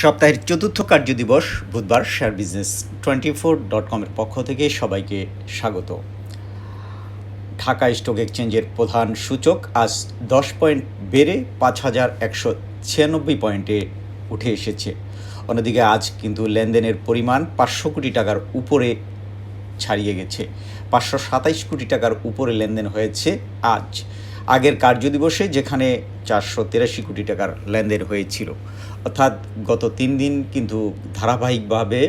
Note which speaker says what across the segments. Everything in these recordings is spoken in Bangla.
Speaker 1: সপ্তাহের চতুর্থ কার্যদিবস বুধবার share business twenty four dot কমের পক্ষ থেকে সবাইকে স্বাগত। ঢাকা স্টক এক্সচেঞ্জের প্রধান সূচক আজ দশ পয়েন্ট বেড়ে পাঁচ হাজার একশো ছিয়ানব্বই পয়েন্টে উঠে এসেছে। অন্যদিকে আজ কিন্তু লেনদেনের পরিমাণ পাঁচশো কোটি টাকার উপরে ছাড়িয়ে গেছে। পাঁচশো সাতাইশ কোটি টাকার উপরে লেনদেন হয়েছে আজ। আগের কার্যদিবসে যেখানে চারশো তেরাশি কোটি টাকার লেনদেন হয়েছিল। অর্থাৎ গত তিন দিন কিন্তু ধারাবাহিকভাবে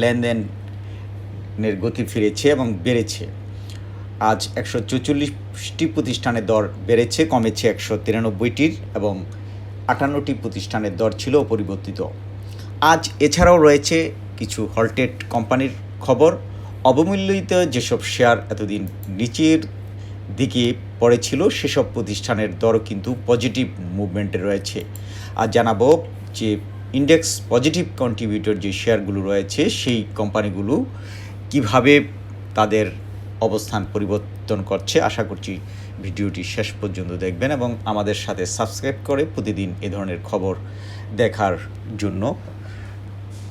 Speaker 1: লেনদেনের গতি ফিরেছে এবং বেড়েছে। আজ একশো চৌচল্লিশটি প্রতিষ্ঠানের দর বেড়েছে, কমেছে একশো তিরানব্বইটির এবং আটান্নটি প্রতিষ্ঠানের দর ছিল অপরিবর্তিত আজ এছাড়াও রয়েছে কিছু হলটেড কোম্পানির খবর। অবমূল্যিত যেসব শেয়ার এতদিন নিচের দিকে পড়েছিল, সেসব প্রতিষ্ঠানের দরও কিন্তু পজিটিভ মুভমেন্টে রয়েছে। আর জানাব যে ইন্ডেক্স পজিটিভ কন্ট্রিবিউটর যে শেয়ারগুলো রয়েছে, সেই কোম্পানিগুলো কীভাবে তাদের অবস্থান পরিবর্তন করছে, আশা করছি ভিডিওটি শেষ পর্যন্ত দেখবেন এবং আমাদের সাথে সাবস্ক্রাইব করে প্রতিদিন এ ধরনের খবর দেখার জন্য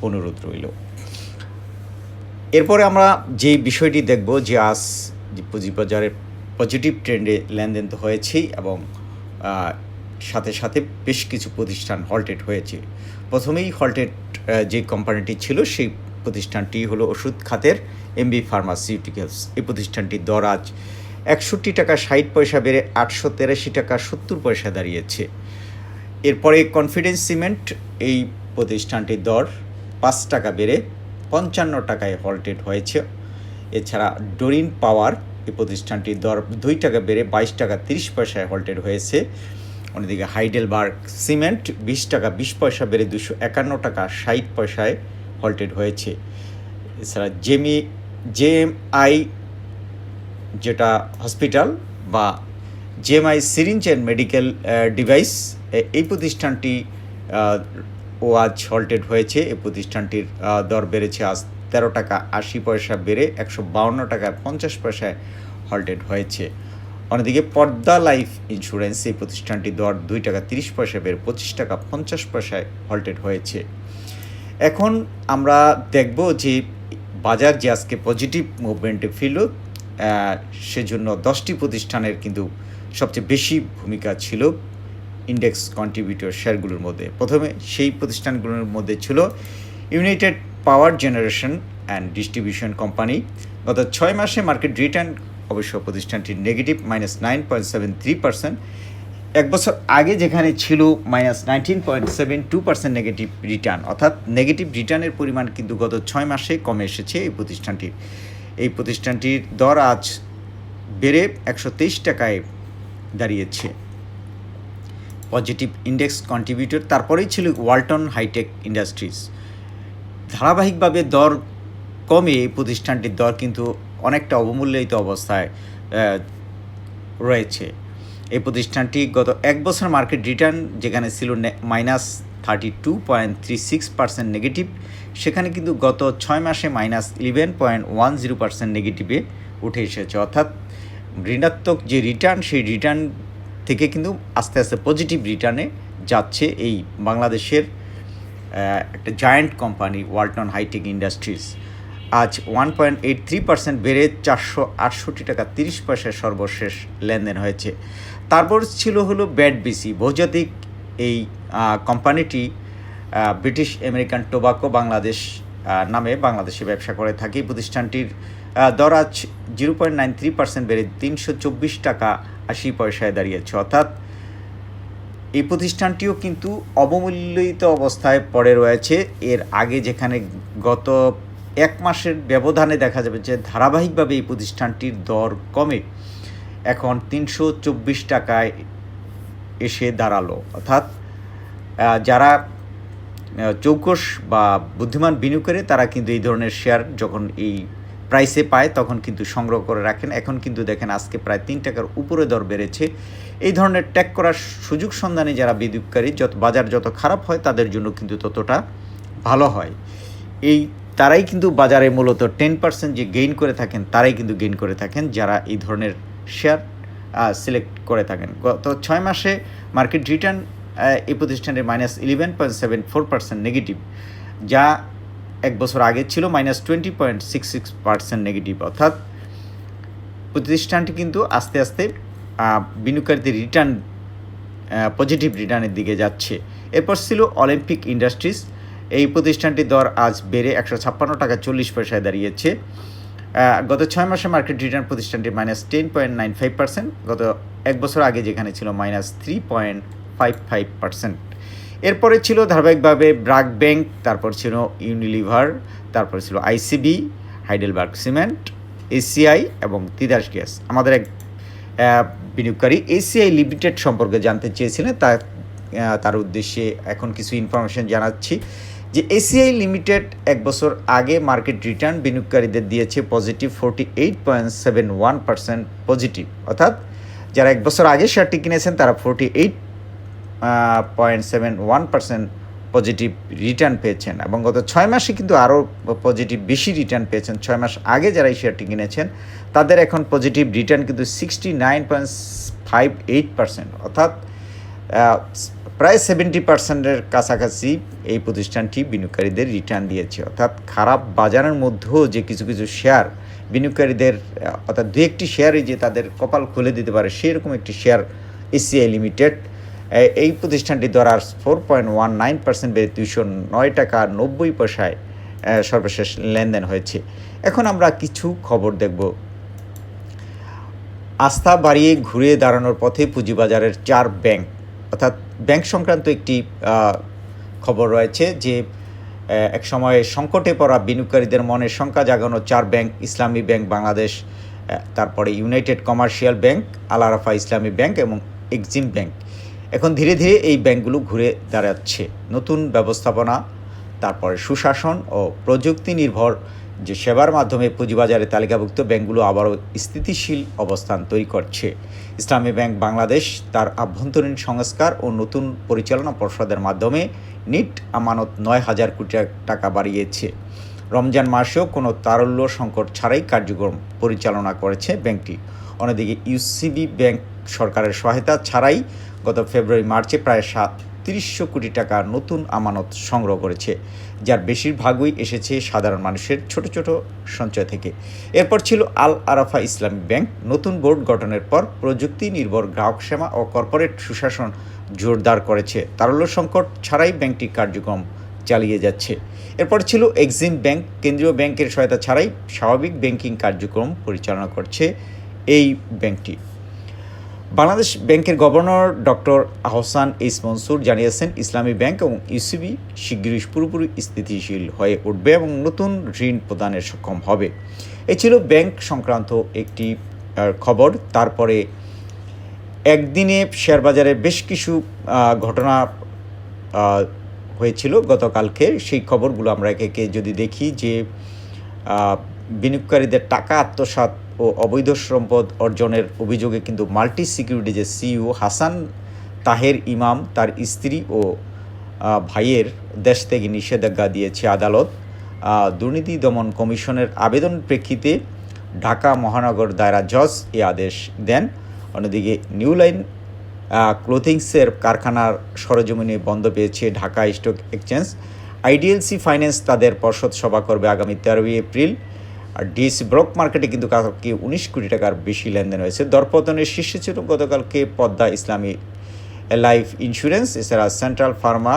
Speaker 1: অনুরোধ রইল। এরপরে আমরা যে বিষয়টি দেখব যে আজ পুঁজিবাজারের পজিটিভ ট্রেন্ডে লেনদেন তো হয়েছেই এবং সাথে সাথে বেশ কিছু প্রতিষ্ঠান হল্টেড হয়েছে। প্রথমেই হল্টেড যে কোম্পানিটি ছিল, সেই প্রতিষ্ঠানটি হলো ওষুধ খাতের এমবি ফার্মাসিউটিক্যালস এই প্রতিষ্ঠানটির দর আজ একষট্টি টাকা ষাট পয়সা বেড়ে আটশো তেরাশি টাকা সত্তর পয়সা দাঁড়িয়েছে। এরপরে কনফিডেন্স সিমেন্ট এই প্রতিষ্ঠানটির দর পাঁচ টাকা বেড়ে পঞ্চান্ন টাকায় হল্টেড হয়েছে। এছাড়া ডোরিন পাওয়ার এই প্রতিষ্ঠানটির দর দুই টাকা বেড়ে বাইশ টাকা তিরিশ পয়সায় হল্টেড হয়েছে। অন্যদিকে হাইডেলবার্গ সিমেন্ট বিশ টাকা, বিশ পয়সা বেড়ে দুশো একান্ন টাকা, ষাট পয়সায় হল্টেড হয়েছে। এছাড়া জেমি, জেএমআই যেটা হসপিটাল বা JMI syringe and medical device এই প্রতিষ্ঠানটি ও আজ হল্টেড হয়েছে। এই প্রতিষ্ঠানটির দর বেড়েছে আজ তেরো টাকা আশি পয়সা বেড়ে একশো বাউন্ন টাকা পঞ্চাশ পয়সায় হল্টেড হয়েছে। অন্যদিকে পর্দা লাইফ ইন্স্যুরেন্স এই প্রতিষ্ঠানটি দর দুই টাকা তিরিশ পয়সা বের পঁচিশ টাকা পঞ্চাশ পয়সায় হল্টেড হয়েছে। এখন আমরা দেখব যে বাজার যে আজকে পজিটিভ মুভমেন্টে ফিরল সেজন্য দশটি প্রতিষ্ঠানের কিন্তু সবচেয়ে বেশি ভূমিকা ছিল ইন্ডেক্স কন্ট্রিবিউটর শেয়ারগুলোর মধ্যে। প্রথমে সেই প্রতিষ্ঠানগুলোর মধ্যে ছিল united power generation and distribution company গত ছয় মাসে মার্কেট রিটার্ন অবশ্য প্রতিষ্ঠানটির negative minus nine point seven three percent এক বছর আগে যেখানে ছিল minus nineteen point seven two percent negative return অর্থাৎ নেগেটিভ রিটার্নের পরিমাণ কিন্তু গত ছয় মাসে কমে এসেছে এই প্রতিষ্ঠানটির। এই প্রতিষ্ঠানটির দর আজ বেড়ে একশো তেইশ টাকায় দাঁড়িয়েছে। পজিটিভ ইন্ডেক্স কন্ট্রিবিউটর তারপরেই ছিল ওয়ালটন হাইটেক ইন্ডাস্ট্রিজ। ধারাবাহিকভাবে দর কমে এই প্রতিষ্ঠানটির দর কিন্তু অনেকটা অবমূল্যায়িত অবস্থায় রয়েছে। এই প্রতিষ্ঠানটি গত এক বছর মার্কেট রিটার্ন, যেখানে ছিল minus thirty two point three six percent negative, সেখানে কিন্তু গত ছয় মাসে minus eleven point one zero percent নেগেটিভে উঠে এসেছে। অর্থাৎ ঋণাত্মক যে রিটার্ন, সেই রিটার্ন থেকে কিন্তু আস্তে আস্তে পজিটিভ রিটার্নে যাচ্ছে এই বাংলাদেশের একটা giant company, Walton hitech industries. আজ one point eight three percent বেড়ে চারশো আটষট্টি টাকা তিরিশ পয়সায় সর্বশেষ লেনদেন হয়েছে। তারপর ছিল হলো ব্যাড বিসি বহুজাতিক এই কোম্পানিটি ব্রিটিশ আমেরিকান টোবাকো বাংলাদেশ নামে বাংলাদেশে ব্যবসা করে থাকে। প্রতিষ্ঠানটির দর আজ zero point nine three percent বেড়ে তিনশো চব্বিশ টাকা আশি পয়সায় দাঁড়িয়েছে। অর্থাৎ এই প্রতিষ্ঠানটিও কিন্তু অবমূল্যিত অবস্থায় পড়ে রয়েছে। এর আগে যেখানে গত এক মাসের ব্যবধানে দেখা যাবে যে ধারাবাহিকভাবে এই প্রতিষ্ঠানটির দর কমে। এখন তিনশো চব্বিশ টাকায় এসে দাঁড়াল। অর্থাৎ যারা চৌকস বা বুদ্ধিমান বিনিয়োগ করে, তারা কিন্তু এই ধরনের শেয়ার যখন এই প্রাইসে পায়, তখন কিন্তু সংগ্রহ করে রাখেন। এখন কিন্তু দেখেন আজকে প্রায় তিন টাকার উপরে দর বেড়েছে। এই ধরনের ট্যাগ করার সুযোগ সন্ধানে যারা বিনিয়োগকারী, যত, বাজার যত খারাপ হয়, তাদের জন্য কিন্তু ততটা ভালো হয়। এই তারাই কিন্তু বাজারে মূলত টেন পার্সেন্ট যে গেইন করে থাকেন, তারাই কিন্তু গেইন করে থাকেন যারা এই ধরনের শেয়ার সিলেক্ট করে থাকেন। গত ছয় মাসে মার্কেট রিটার্ন এই প্রতিষ্ঠানের minus eleven point seven four percent negative যা এক বছর আগে ছিল minus twenty point six six percent negative অর্থাৎ প্রতিষ্ঠানটি কিন্তু আস্তে আস্তে বিনিয়োগকারীদের রিটার্ন পজিটিভ রিটার্নের দিকে যাচ্ছে। এরপর ছিল অলিম্পিক ইন্ডাস্ট্রিজ এই প্রতিষ্ঠানটির দর আজ বেড়ে একশো ছাপ্পান্ন টাকা চল্লিশ পয়সায় দাঁড়িয়েছে। গত ছয় মাসে মার্কেট রিটার্ন প্রতিষ্ঠানটি minus ten point nine five percent গত এক বছর আগে যেখানে ছিল minus three point five five percent এরপরে ছিল ধারাবাহিকভাবে ব্রাক ব্যাংক, তারপর ছিল ইউনিলিভার তারপর ছিল আইসিবি হাইডেলবার্গ সিমেন্ট এসিআই এবং তিদাস গ্যাস। আমাদের এক বিনিয়োগকারী এসিআই লিমিটেড সম্পর্কে জানতে চেয়েছিলেন তার তার উদ্দেশ্যে এখন কিছু ইনফরমেশন জানাচ্ছি। যে এসিআই লিমিটেড এক বছর আগে মার্কেট রিটার্ন বিনিয়োগকারীদের দিয়েছে positive forty eight point seven one percent positive অর্থাৎ যারা এক বছর আগে শেয়ারটি কিনেছেন, তারা forty eight point seven one percent positive return পেয়েছেন এবং গত ছয় মাসে কিন্তু আরও পজিটিভ বেশি রিটার্ন পেয়েছেন। ছয় মাস আগে যারা এই শেয়ারটি কিনেছেন, তাদের এখন পজিটিভ রিটার্ন কিন্তু sixty nine point five eight percent অর্থাৎ প্রায় সেভেন্টি পার্সেন্টের কাছাকাছি এই প্রতিষ্ঠানটি বিনিয়োগকারীদের রিটার্ন দিয়েছে। অর্থাৎ খারাপ বাজারের মধ্যেও যে কিছু কিছু শেয়ার বিনিয়োগকারীদের, অর্থাৎ দু একটি শেয়ারই যে তাদের কপাল খুলে দিতে পারে, সেরকম একটি শেয়ার এসিআই লিমিটেড এই প্রতিষ্ঠানটি দ্বারা four point one nine percent বেড়ে দুইশো নয় টাকা নব্বই পয়সায় সর্বশেষ লেনদেন হয়েছে। এখন আমরা কিছু খবর দেখব। আস্থা বাড়িয়ে ঘুরে দাঁড়ানোর পথে পুঁজিবাজারের চার ব্যাংক অর্থাৎ ব্যাংক সংক্রান্ত একটি খবর রয়েছে যে এক সময়ে সংকটে পড়া বিনিয়োগকারীদের মনে শঙ্কা জাগানো চার ব্যাংক, ইসলামী ব্যাংক, বাংলাদেশ তারপরে united commercial bank, Al Arafah Islami bank এবং এক্সিম ব্যাংক। এখন ধীরে ধীরে এই ব্যাংকগুলো ঘুরে দাঁড়াচ্ছে। নতুন ব্যবস্থাপনা, তারপরে সুশাসন ও প্রযুক্তি নির্ভর যে সেবার মাধ্যমে পুঁজিবাজারে তালিকাভুক্ত ব্যাংকগুলো আবারও স্থিতিশীল অবস্থান তৈরি করছে। ইসলামী ব্যাংক বাংলাদেশ তার আভ্যন্তরীণ সংস্কার ও নতুন পরিচালনা পর্ষদের মাধ্যমে নিট আমানত নয় হাজার কোটি টাকা বাড়িয়েছে। রমজান মাসেও কোনো তারল্য সংকট ছাড়াই কার্যক্রম পরিচালনা করেছে ব্যাংকটি। অন্যদিকে ইউসিবি ব্যাংক সরকারের সহায়তা ছাড়াই গত ফেব্রুয়ারি মার্চে প্রায় সাত তিরিশশো কোটি টাকা নতুন আমানত সংগ্রহ করেছে, যার বেশিরভাগই এসেছে সাধারণ মানুষের ছোট ছোট সঞ্চয় থেকে। এরপর ছিল আল আরাফা ইসলামী ব্যাংক। নতুন বোর্ড গঠনের পর প্রযুক্তি নির্ভর গ্রাহক সেবা ও কর্পোরেট সুশাসন জোরদার করেছে। তারল্য সংকট ছাড়াই ব্যাংকটি কার্যক্রম চালিয়ে যাচ্ছে। এরপর ছিল এক্সিম ব্যাংক। কেন্দ্রীয় ব্যাংকের সহায়তা ছাড়াই স্বাভাবিক ব্যাংকিং কার্যক্রম পরিচালনা করছে এই ব্যাংকটি। বাংলাদেশ ব্যাংকের governor doctor Ahsan H Mansur জানিয়েছেন, ইসলামী ব্যাংক এবং ইউসিবি শীঘ্রই পুরোপুরি স্থিতিশীল হয়ে উঠবে এবং নতুন ঋণ প্রদানে সক্ষম হবে। এ ছিল ব্যাংক সংক্রান্ত একটি খবর। তারপরে একদিনে শেয়ার বাজারে বেশ কিছু ঘটনা হয়েছিল গতকালকে সেই খবরগুলো আমরা একে যদি দেখি যে বিনিয়োগকারীদের টাকা আত্মসাৎ ও অবৈধ সম্পদ অর্জনের অভিযোগে কিন্তু মাল্টি সিকিউরিটিজের সিইও হাসান তাহের ইমাম, তার স্ত্রী ও ভাইয়ের দেশ থেকে নিষেধাজ্ঞা দিয়েছে আদালত। দুর্নীতি দমন কমিশনের আবেদন প্রেক্ষিতে ঢাকা মহানগর দায়রা জজ এ আদেশ দেন। অন্যদিকে নিউ লাইন ক্লোথিংসের কারখানার সরজমিনে বন্ধ পেয়েছে Dhaka stock exchange. IDLC finance তাদের পর্ষদ সভা করবে আগামী তেরোই এপ্রিল। আর ডিএসসি ব্রক মার্কেটে কিন্তু কালকে উনিশ কোটি টাকার বেশি লেনদেন হয়েছে। দরপতনের শীর্ষে ছিল গতকালকে পদ্মা ইসলামী লাইফ ইন্স্যুরেন্স, এছাড়া সেন্ট্রাল ফার্মা,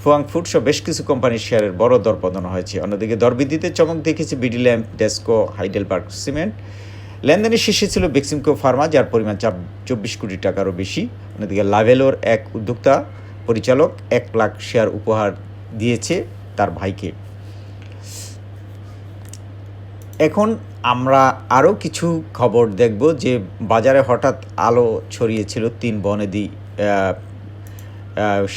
Speaker 1: ফুয়াং ফুড সহ বেশ কিছু কোম্পানির শেয়ারের বড় দরপতন হয়েছে। অন্যদিকে দরবৃদ্ধিতে চমক দেখেছে BD lamp DESCO, Heidelberg cement. লেনদেনের শীর্ষে ছিল বেক্সিমকো ফার্মা, যার পরিমাণ চাপ চব্বিশ কোটি টাকারও বেশি। অন্যদিকে লাভেলোর এক উদ্যোক্তা পরিচালক এক লাখ শেয়ার উপহার দিয়েছে তার ভাইকে। এখন আমরা আরও কিছু খবর দেখব যে বাজারে হঠাৎ আলো ছড়িয়েছিল তিন বনেদি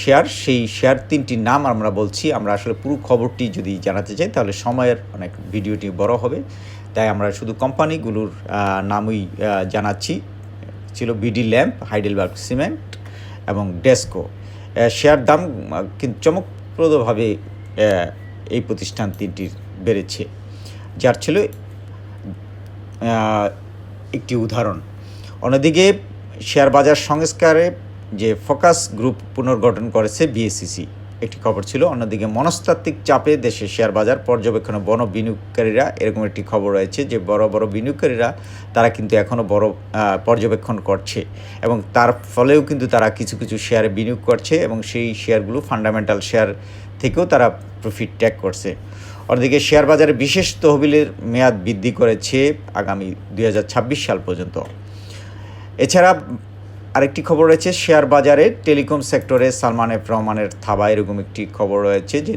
Speaker 1: শেয়ার। সেই শেয়ার তিনটির নাম আমরা বলছি। আমরা আসলে পুরো খবরটি যদি জানাতে চাই, তাহলে সময়ের অনেক ভিডিওটি বড় হবে। তাই আমরা শুধু কোম্পানিগুলোর নামই জানাচ্ছি। ছিল বিডি ল্যাম্প হাইডেলবার্গ সিমেন্ট এবং ডেস্কো শেয়ার দাম কিন্তু চমকপ্রদভাবে এই প্রতিষ্ঠান তিনটির বেড়েছে। যার ছিল একটি উদাহরণ। অন্যদিকে, শেয়ার বাজার সংস্কারে যে ফোকাস গ্রুপ পুনর্গঠন করেছে বিএসসিসি একটি খবর ছিল। অন্যদিকে, মনস্তাত্ত্বিক চাপে দেশের শেয়ার বাজার পর্যবেক্ষণে বড় বিনিয়োগকারীরা, এরকম একটি খবর রয়েছে যে, বড় বড় বিনিয়োগকারীরা, তারা কিন্তু এখনও বড় পর্যবেক্ষণ করছে এবং তার ফলেও কিন্তু তারা কিছু কিছু শেয়ারে বিনিয়োগ করছে এবং সেই শেয়ারগুলো ফান্ডামেন্টাল শেয়ার থেকেও তারা প্রফিট ট্যাগ করছে। অন্যদিকে শেয়ার বাজারে বিশেষ তহবিলের মেয়াদ বৃদ্ধি করেছে আগামী দু হাজার ছাব্বিশ সাল পর্যন্ত। এছাড়া আরেকটি খবর রয়েছে শেয়ার বাজারে টেলিকম সেক্টরে সালমান এফ রহমানের থাবা, এরকম একটি খবর রয়েছে যে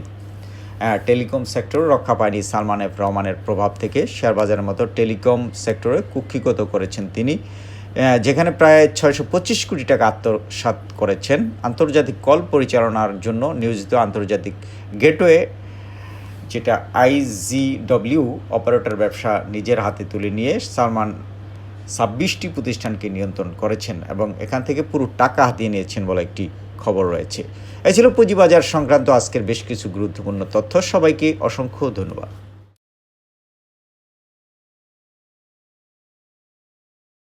Speaker 1: টেলিকম সেক্টর রক্ষা পায়নি সালমান এফ রহমানের প্রভাব থেকে। শেয়ার বাজারের মতো টেলিকম সেক্টরে কুক্ষিগত করেছেন তিনি যেখানে প্রায় ছয়শো পঁচিশ কোটি টাকা আত্মসাৎ করেছেন। আন্তর্জাতিক কল পরিচালনার জন্য নিয়োজিত আন্তর্জাতিক গেটওয়ে যেটা আইজিডব্লিউ অপারেটর ব্যবসা নিজের হাতে তুলে নিয়ে সালমান ছাব্বিশটি প্রতিষ্ঠানকে নিয়ন্ত্রণ করেছেন এবং এখান থেকে পুরো টাকা হাতিয়ে নিয়েছেন বলে একটি খবর রয়েছে। এ ছিল পুঁজিবাজার সংক্রান্ত আজকের বেশ কিছু গুরুত্বপূর্ণ তথ্য। সবাইকে অসংখ্য ধন্যবাদ।